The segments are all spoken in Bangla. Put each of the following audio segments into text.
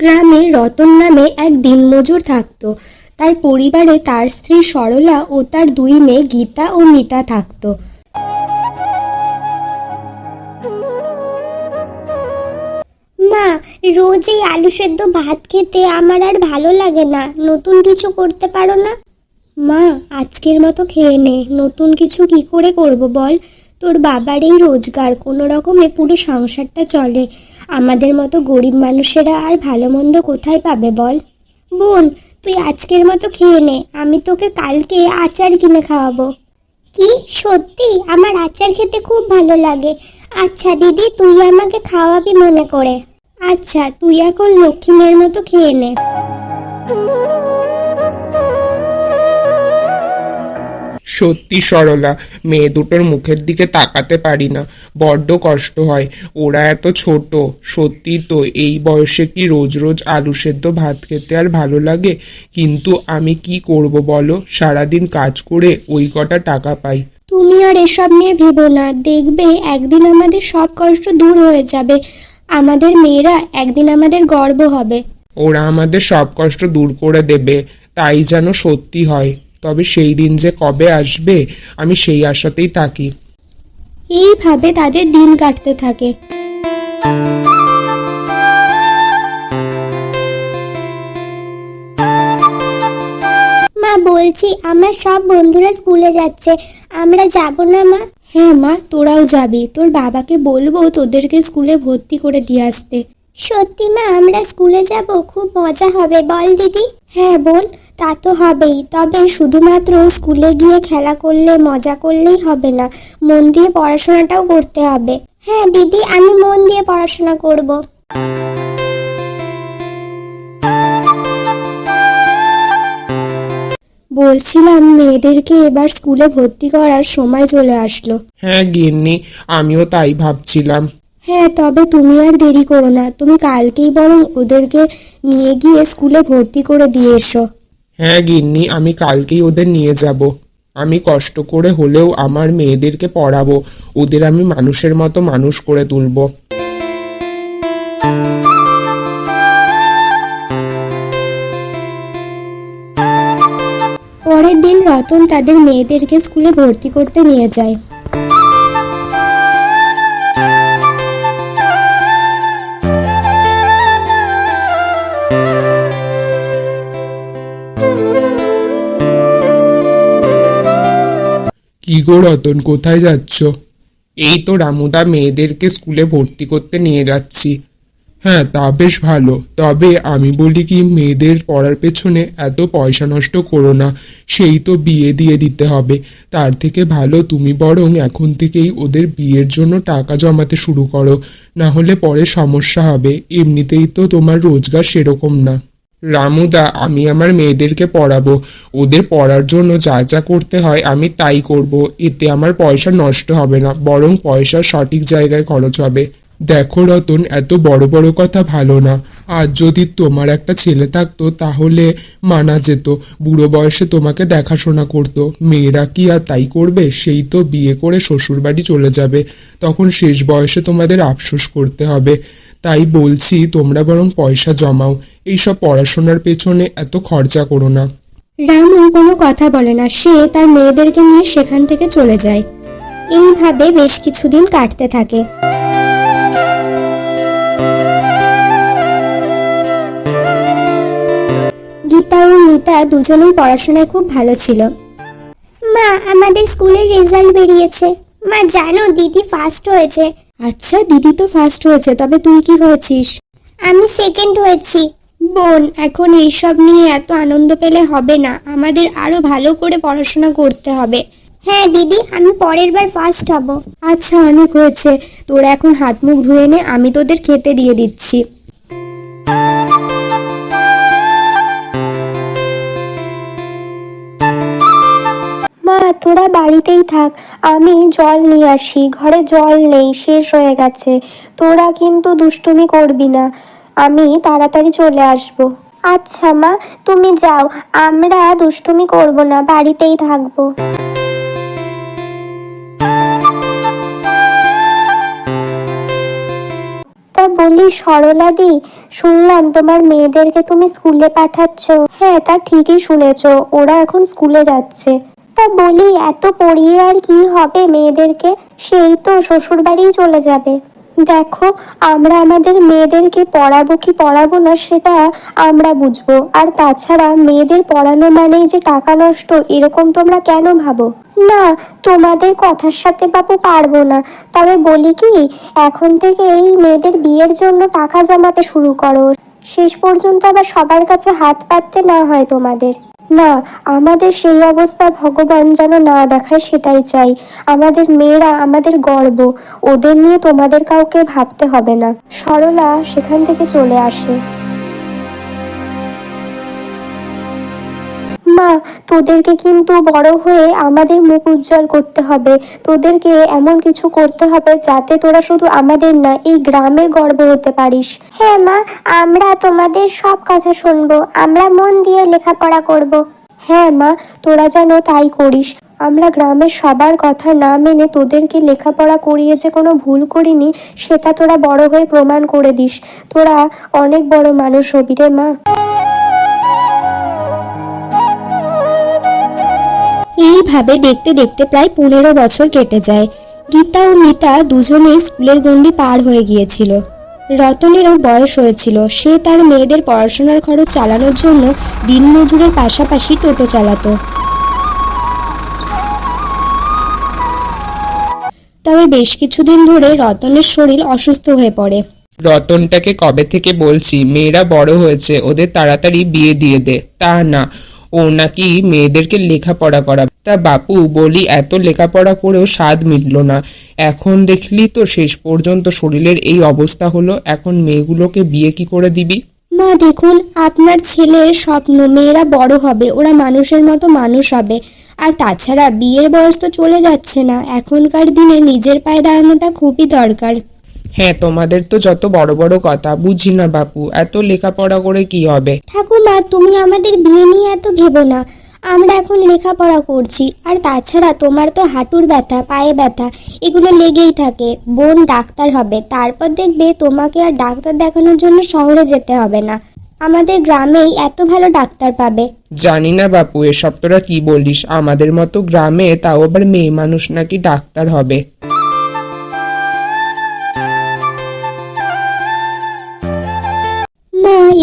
গ্রামে রতন নামে এক দিনমজুর থাকতো। তার পরিবারে তার স্ত্রী সরলা ও তার দুই মেয়ে গীতা ও মিতা থাকতো। মা রোজ এই আলু সেদ্ধ ভাত খেতে আমার আর ভালো লাগে না। নতুন কিছু করতে পারো না? মা আজকের মতো খেয়ে নে। নতুন কিছু কি করে করব বল? তোর বাবার এই রোজগার, কোনো রকমে পুরো সংসারটা চলে। আমাদের মতো গরিব মানুষেরা আর ভালো মন্দ কোথায় পাবে বল? বোন, তুই আজকের মতো খেয়ে নে, আমি তোকে কালকে আচার কিনে খাওয়াবো। কি? সত্যি? আমার আচার খেতে খুব ভালো লাগে। আচ্ছা দিদি, তুই আমাকে খাওয়াবি মনে করে। আচ্ছা তুই এখন লক্ষ্মী মেয়ের মতো খেয়ে নে। সত্যি সরলা মেয়ে দুটোর মুখের দিকে তাকাতে পারি না। বড্ড কষ্ট হয়। ওরা এত ছোট সত্যি তো এই বয়সে কি রোজ রোজ আলু সেদ্ধ ভাত খেতে আর ভালো লাগে? কিন্তু আমি কি করব বলো? সারাদিন কাজ করে ওই কটা টাকা পাই। তুমি আর এসব নিয়ে ভেবো না। দেখবে একদিন আমাদের সব কষ্ট দূর হয়ে যাবে। আমাদের মেয়েরা একদিন আমাদের গর্ব হবে। ওরা আমাদের সব কষ্ট দূর করে দেবে। তাই যেন সত্যি হয়। তবে সেই দিন যে কবে আসবে, আমি সেই আশাতেই থাকি। এইভাবে তাদের দিন কাটতে থাকে। মা বলছি, আমার সব বন্ধুরা স্কুলে যাচ্ছে। আমরা যাব না, মা? হ্যাঁ মা, তোরাও যাবি। তোর বাবাকে বলব তোদেরকে স্কুলে ভর্তি করে দিয়ে আসতে। সত্যি, মা, আমরা স্কুলে যাব? খুব মজা হবে। বল দিদি। হ্যাঁ বোন তা তো হবেই তবে শুধুমাত্র স্কুলে গিয়ে খেলা করলে মজা করলেই হবে না। মন দিয়ে পড়াশোনাটাও করতে হবে। হ্যাঁ দিদি আমি মন দিয়ে পড়াশোনা করব। বলছিলাম মেয়েদেরকে এবার স্কুলে ভর্তি করার সময় চলে আসলো। হ্যাঁ গিন্নি আমিও তাই ভাবছিলাম। হ্যাঁ তবে তুমি আর দেরি করো না। তুমি কালকেই বরং ওদেরকে নিয়ে গিয়ে স্কুলে ভর্তি করে দিয়ে এসো। হ্যাঁ গিন্নি, আমি কালকেই ওদের নিয়ে যাব। আমি কষ্ট করে হলেও আমার মেয়েদেরকে পড়াবো। ওদের আমি মানুষের মতো মানুষ করে তুলব। পরের দিন রতন তাদের মেয়েদেরকে স্কুলে ভর্তি করতে নিয়ে যায়। কি রতন, কোথায় যাচ্ছ? এই তো রামুদা মেয়েদেরকে স্কুলে ভর্তি করতে নিয়ে যাচ্ছি। হ্যাঁ তা বেশ ভালো। তবে আমি বলি কি, মেয়েদের পড়ার পেছনে এত পয়সা নষ্ট করো না। সেই তো বিয়ে দিয়ে দিতে হবে। তার থেকে ভালো তুমি বরং এখন থেকেই ওদের বিয়ের জন্য টাকা জমাতে শুরু করো। না হলে পরে সমস্যা হবে। এমনিতেই তো তোমার রোজগার সেরকম না। রামুদা আমি আমার মেয়েদেরকে পড়াবো। ওদের পড়ার জন্য যা যা করতে হয় আমি তাই করব। এতে আমার পয়সা নষ্ট হবে না, বরং পয়সা সঠিক জায়গায় খরচ হবে। দেখো রতন, এত বড় বড় কথা ভালো না। আর যদি তোমার একটা ছেলে থাকতো, তাহলে মানা যেত। বুড়ো বয়সে তোমাকে দেখাশোনা করতো। মেয়েরা কি আর তাই করবে? সেই তো বিয়ে করে শ্বশুরবাড়ি চলে যাবে। তখন শেষ বয়সে তোমাদের আফসোস করতে হবে। তাই বলছি, তোমরা বরং পয়সা জমাও। এইসব পড়াশোনার পেছনে এত খরচা করো না। রামু কোনো কথা বলে না। সে তার মেয়েদেরকে নিয়ে সেখান থেকে চলে যায়। এইভাবে বেশ কিছুদিন কাটতে থাকে। গীতা ও মিতা দুজনেই পড়াশোনায় খুব ভালো ছিল। মা আমাদের স্কুলের রেজাল্ট বেরিয়েছে। মা জানো দিদি ফার্স্ট হয়েছে। আচ্ছা দিদি তো ফার্স্ট হয়েছে তবে তুই কি হয়েছিস? আমি সেকেন্ড হয়েছি। বোন এখন এইসব নিয়ে এত আনন্দ পেলে হবে না। আমাদের আরও ভালো করে পড়াশোনা করতে হবে। হ্যাঁ দিদি আমি পরের বার ফার্স্ট হব। আচ্ছা অনেক হয়েছে। তোরা এখন হাত মুখ ধুয়ে নে আমি তোদের খেতে দিয়ে দিচ্ছি। মা তোরা বাড়িতেই থাক, আমি জল নিয়ে আসি, ঘরে জল নেই, শেষ হয়ে গেছে। তোরা কিন্তু দুষ্টুমি করবি না, আমি তাড়াতাড়ি চলে আসব। আচ্ছা মা, তুমি যাও, আমরা দুষ্টুমি করব না, বাড়িতেই থাকব। বলি সরলা দি, শুনলাম তোমার মেয়েদেরকে তুমি স্কুলে পাঠাচ্ছ। হ্যাঁ তা ঠিকই শুনেছ, ওরা এখন স্কুলে যাচ্ছে। তা বলি, এত পড়িয়ে আর কি হবে মেয়েদেরকে? সেই তো শ্বশুর বাড়িই চলে যাবে। দেখো, আমরা আমাদের মেয়েদেরকে পড়াবো কি পড়াবো না সেটা আমরা বুঝব। আর তাছাড়া মেয়েদের পড়ানো মানেই যে টাকা নষ্ট, এরকম তোমরা কেন ভাবো? না, তোমাদের কথার সাথে বাবু পারব না। তবে বলি কি, এখন থেকে এই মেয়েদের বিয়ের জন্য টাকা জমাতে শুরু করো। শেষ পর্যন্ত আবার সবার কাছে হাত পাততে না হয় তোমাদের। না, আমাদের সেই অবস্থা ভগবান যেন না দেখায় সেটাই চাই। আমাদের মেয়েরা আমাদের গর্ব, ওদের নিয়ে তোমাদের কাউকে ভাবতে হবে না। সরলা সেখান থেকে চলে আসে। মা তোদেরকে কিন্তু বড় হয়ে আমাদের মুখ উজ্জ্বল করতে হবে। তোদেরকে এমন কিছু করতে হবে যাতে তোরা শুধু আমাদের না এই গ্রামের গর্ব হতে পারিস। হ্যাঁ মা আমরা তোমাদের সব কথা শুনব আমরা মন দিয়ে লেখাপড়া করব। হ্যাঁ মা তোরা যেন তাই করিস। আমরা গ্রামের সবার কথা না মেনে তোদেরকে লেখাপড়া করিয়ে যে কোনো ভুল করিনি সেটা তোরা বড় হয়ে প্রমাণ করে দিস। তোরা অনেক বড় মানুষ হবি রে মা। এইভাবে দেখতে দেখতে প্রায় পনেরো বছর কেটে যায়। গীতা ও মিতা দুজনেই স্কুলের গণ্ডি পার হয়ে গিয়েছিল। রতনেরও বয়স হয়েছিল। সে তার মেয়েদের পড়াশোনার খরচ চালানোর জন্য দিনমজুরের পাশাপাশি টোটো চালাতো। তবে বেশ কিছুদিন ধরে রতনের শরীর অসুস্থ হয়ে পড়ে। রতনটাকে কবে থেকে বলছি? মেয়েরা বড় হয়েছে, ওদের তাড়াতাড়ি বিয়ে দিয়ে দে। তা না। ও নাকি মেয়েদেরকে লেখাপড়া করা তা বাপু বলি, এত লেখাপড়া করেও স্বাদ মিটলো না। এখন দেখলি তো শেষ পর্যন্ত শরীরের এই অবস্থা হলো, এখন মেয়েগুলোকে বিয়ে কি করে দিবি? মা, দেখুন, আপনার ছেলের স্বপ্ন, মেয়েরা বড় হবে, ওরা মানুষের মতো মানুষ হবে। আর তাছাড়া বিয়ের বয়স তো চলে যাচ্ছে না, এখনকার দিনে নিজের পায়ে দাঁড়ানোটা খুবই দরকার। হ্যাঁ তোমাদের তো যত বড় বড় কথা বুঝি না বাপু এত লেখাপড়া করে কি হবে? ঠাকুমা তুমি আমাদের বিয়ে নিয়ে এত ভেবো না। আমরা এখন লেখাপড়া করছি আর তাছাড়া তোমার তো হাঁটুর ব্যথা পায়ে ব্যথা এগুলো লেগেই থাকে। বোন ডাক্তার হবে তারপর দেখবে তোমাকে আর ডাক্তার দেখানোর জন্য শহরে যেতে হবে না। আমাদের গ্রামেই এত ভালো ডাক্তার পাবে। জানি না বাপু এসব তোরা কি বলিস? আমাদের মতো গ্রামে তাও আবার মেয়ে মানুষ নাকি ডাক্তার হবে।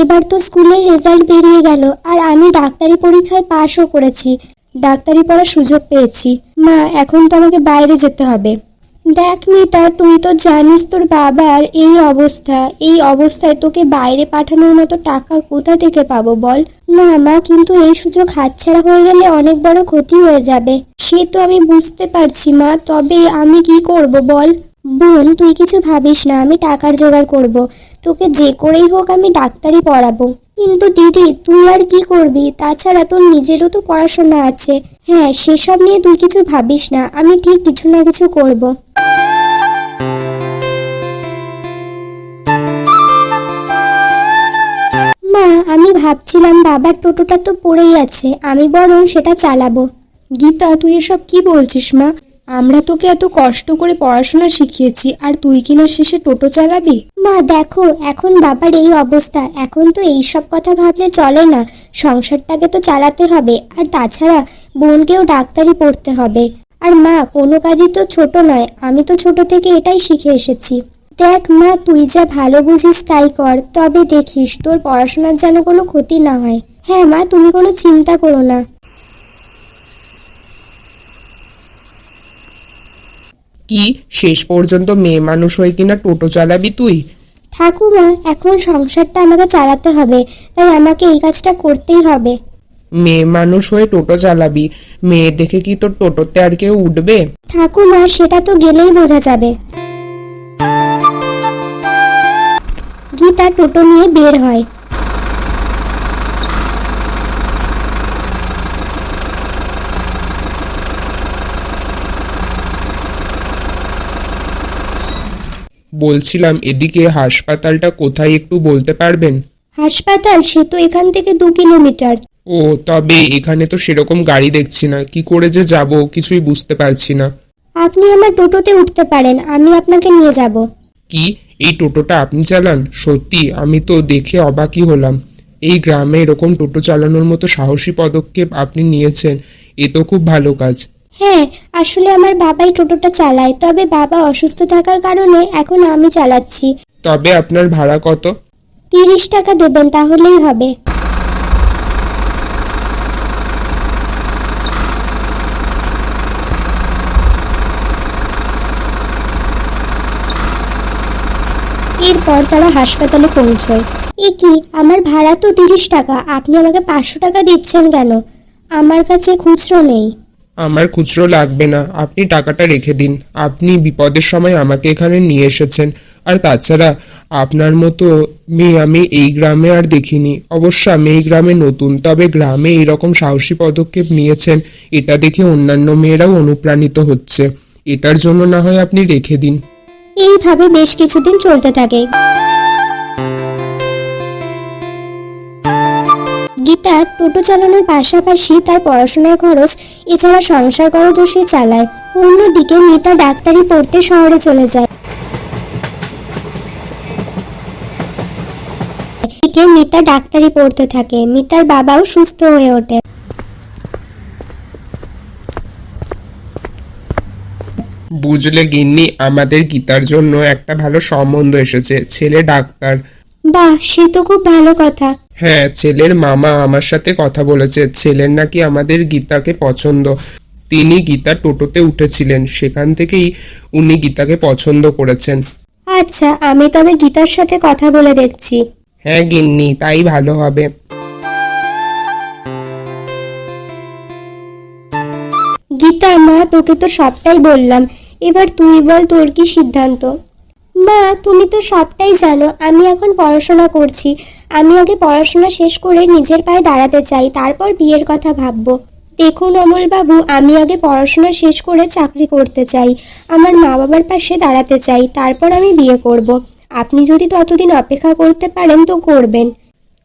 এবার তো স্কুলের রেজাল্ট বেরিয়ে গেল আর আমি ডাক্তারি পরীক্ষায় পাশও করেছি। ডাক্তারি পড়ার সুযোগ পেয়েছি। মা, এখন তো আমাকে বাইরে যেতে হবে। দেখ মিতা তুই তো জানিস তোর বাবার এই অবস্থা। এই অবস্থায় তোকে বাইরে পাঠানোর মতো টাকা কোথা থেকে পাবো বল? না মা, কিন্তু এই সুযোগ হাতছাড়া হয়ে গেলে অনেক বড় ক্ষতি হয়ে যাবে। সে তো আমি বুঝতে পারছি মা, তবে আমি কি করব বল? বোন, তুই কিছু ভাবিস না, আমি টাকার জোগাড় করব। তোকে যে করেই হোক আমি ডাক্তারি পড়াবো। কিন্তু দিদি, তুই আর কি করবি? তাছাড়া তোর নিজেরও তো পড়াশোনা আছে। হ্যাঁ সেসব নিয়ে তুই কিছু ভাবিস না। আমি ঠিক কিছু না কিছু করব। মা, আমি ভাবছিলাম বাবার টোটোটা তো পড়েই আছে। আমি বরং সেটা চালাবো। গীতা, তুই এসব কি বলছিস মা? আমরা তোকে এত কষ্ট করে পড়াশোনা শিখিয়েছি, আর তুই কিনা শেষে টোটো চালাবি? মা দেখো, এখন বাবার এই অবস্থা। এখন তো এই সব কথা ভাবলে চলে না। সংসারটাকে তো চালাতে হবে, আর তাছাড়া বোনকেও ডাক্তারি পড়তে হবে। আর মা, কোনো কাজই তো ছোট নয়। আমি তো ছোট থেকে এটাই শিখে এসেছি। দেখ মা, তুই যা ভালো বুঝিস তাই কর। তবে দেখিস, তোর পড়াশোনার যেন কোনো ক্ষতি না হয়। হ্যাঁ মা, তুমি কোনো চিন্তা করো না। কি? শেষ পর্যন্ত মেয়ে মানুষ হয়ে কিনা টোটো চালাবি তুই? ঠাকুমা এখন সংসারটা আমাকে চালাতে হবে তাই আমাকে এই কাজটা করতেই হবে। মেয়ে মানুষ হয়ে টোটো চালাবি। মেয়ে দেখে কি তোর টোটোতে আর কেউ উঠবে? ঠাকুমা সেটা তো গেলেই বোঝা যাবে। গীতা টোটো নিয়ে বের হয়। বলছিলাম এদিকে হাসপাতালটা কোথায় একটু বলতে পারবেন? হাসপাতাল? সে তো এখান থেকে দু কিলোমিটার। ও তবে এখানে তো সেরকম গাড়ি দেখছি না। কি করে যে যাব কিছুই বুঝতে পারছি না। আপনি আমার টোটোতে উঠতে পারেন আমি আপনাকে নিয়ে যাব। কি? এই টোটোটা আপনি চালান? সত্যি আমি তো দেখে অবাকই হলাম। এই গ্রামে এরকম টোটো চালানোর মতো সাহসী পদক্ষেপ আপনি নিয়েছেন এ তো খুব ভালো কাজ। হ্যাঁ আসলে আমার বাবাই টোটোটা চালায় তবে বাবা অসুস্থ থাকার কারণে এখন আমি চালাচ্ছি। তবে আপনার ভাড়া কত? তিরিশ টাকা দেবেন তাহলেই হবে। এরপর তারা হাসপাতালে পৌঁছয়। এ কি আমার ভাড়া তো তিরিশ টাকা আপনি আমাকে পাঁচশো টাকা দিচ্ছেন কেন? আমার কাছে খুচরো নেই। আমার খুচরো লাগবে না। আপনি টাকাটা রেখে দিন। আপনি বিপদের সময় আমাকে এখানে নিয়ে এসেছেন। আর তাছাড়া আপনার মতো মেয়ে আমি এই গ্রামে আর দেখিনি। অবশ্য আমি এই গ্রামে নতুন, তবে গ্রামে এইরকম সাহসী পদক্ষেপ নিয়েছেন। এটা দেখে অন্যান্য মেয়েরাও অনুপ্রাণিত হচ্ছে। এটার জন্য না হয় আপনি রেখে দিন। এইভাবে বেশ কিছুদিন চলতে থাকে। গীতা টোটো চালানোর পাশাপাশি তার পড়াশোনার খরচ, এছাড়া সংসার খরচও সে চালায়। অন্যদিকে মিতা ডাক্তারি পড়তে শহরে চলে যায়। এদিকে মিতা ডাক্তারি পড়তে থাকে। মিতার বাবাও সুস্থ হয়ে ওঠে। বুঝলে গিন্নি, আমাদের গীতার জন্য একটা ভালো সম্বন্ধ এসেছে। ছেলে ডাক্তার। বাহ সে তো খুব ভালো কথা। হ্যাঁ ছেলের মামা আমার সাথে কথা বলেছে। ছেলের নাকি আমাদের গীতাকে পছন্দ। তিনি গীতা টোটোতে উঠেছিলেন। সেখান থেকেই উনি গীতাকে পছন্দ করেছেন। আচ্ছা আমি তবে গীতার সাথে কথা বলে দেখছি। হ্যাঁ গিন্নি তাই ভালো হবে। গীতা মা তোকে তো সবটাই বললাম। এবার তুই বল তোর কি সিদ্ধান্ত? মা, তুমি তো সবটাই জানো। আমি এখন পড়াশোনা করছি। আমি আগে পড়াশোনা শেষ করে নিজের পায়ে দাঁড়াতে চাই, তারপর বিয়ের কথা ভাববো। দেখুন অমলবাবু, আমি আগে পড়াশোনা শেষ করে চাকরি করতে চাই। আমার মা বাবার পাশে দাঁড়াতে চাই, তারপর আমি বিয়ে করব। আপনি যদি ততদিন অপেক্ষা করতে পারেন তো করবেন।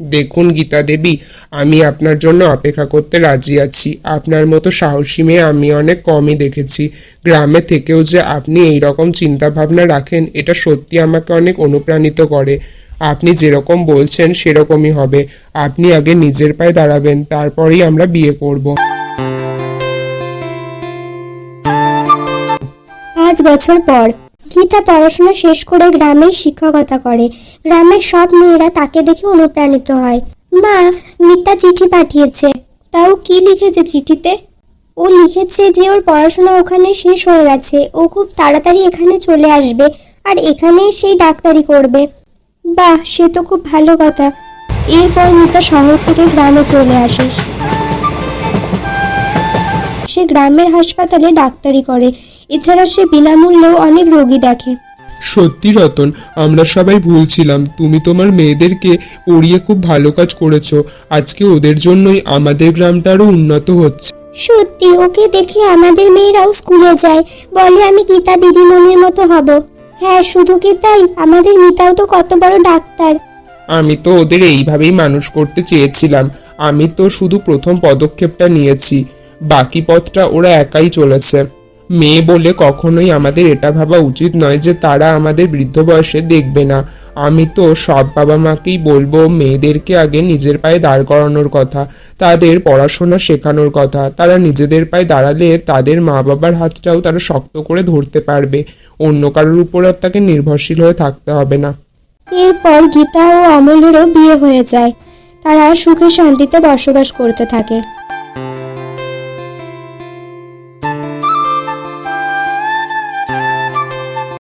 দেখুন গীতা দেবী, আমি আপনার জন্য অপেক্ষা করতে রাজি আছি। আপনার মতো সাহসী মেয়ে আমি অনেক কমই দেখেছি। গ্রামে থেকেও যে আপনি এই রকম চিন্তা ভাবনা রাখেন, এটা সত্যি আমাকে অনেক অনুপ্রাণিত করে। আপনি যেরকম বলছেন, সেরকমই হবে। আপনি আগে নিজের পায়ে দাঁড়াবেন, তারপরেই আমরা বিয়ে করব। পাঁচ বছর পর গীতা পড়াশোনা শেষ করে গ্রামে শিক্ষকতা করে। গ্রামের সব মেয়েরা তাকে দেখে অনুপ্রাণিত হয়। মা মিতা চিঠি পাঠিয়েছে। তাও কি লিখেছে চিঠিতে? ও লিখেছে যে ওর পড়াশোনা ওখানে শেষ হয়ে গেছে। ও খুব তাড়াতাড়ি এখানে চলে আসবে আর এখানেই সেই ডাক্তারি করবে। বাহ, সে তো খুব ভালো কথা। এরপর মিতা শহর থেকে গ্রামে চলে আসে। সে গ্রামের হাসপাতালে ডাক্তারি করে। এছাড়া সে বিনামূল্যেও অনেক রোগী দেখে। সত্যি রতন আমরা সবাই ভুলছিলাম তুমি তোমার মেয়েদেরকে পড়িয়ে খুব ভালো কাজ করেছ। আজকে ওদের জন্যই আমাদের গ্রামটা আরও উন্নত হচ্ছে। সত্যি ওকে দেখে আমাদের মেয়েরাও স্কুলে যায়। বলে আমি গীতা দিদিমণির মতো হব। হ্যাঁ শুধু কি তাই? আমাদের মিতাও তো কত বড় ডাক্তার। আমি তো ওদের এইভাবেই মানুষ করতে চেয়েছিলাম। আমি তো শুধু প্রথম পদক্ষেপটা নিয়েছি। বাকি পথটা ওরা একাই চলেছে। মেয়ে বলে কখনোই আমাদের এটা ভাবা উচিত নয় যে তারা আমাদের বৃদ্ধ বয়সে দেখবে না। আমি তো সব বাবা মাকেই বলব মেয়েদেরকে আগে নিজের পায়ে দাঁড় করানোর কথা, তাদের পড়াশোনা শেখানোর কথা। তারা নিজেদের পায়ে দাঁড়ালে তাদের মা বাবার হাতটাও তারা শক্ত করে ধরতে পারবে। অন্য কারোর উপর আর তাকে নির্ভরশীল হয়ে থাকতে হবে না। এরপর গীতা ও অমলেরও বিয়ে হয়ে যায়। তারা সুখে শান্তিতে বসবাস করতে থাকে।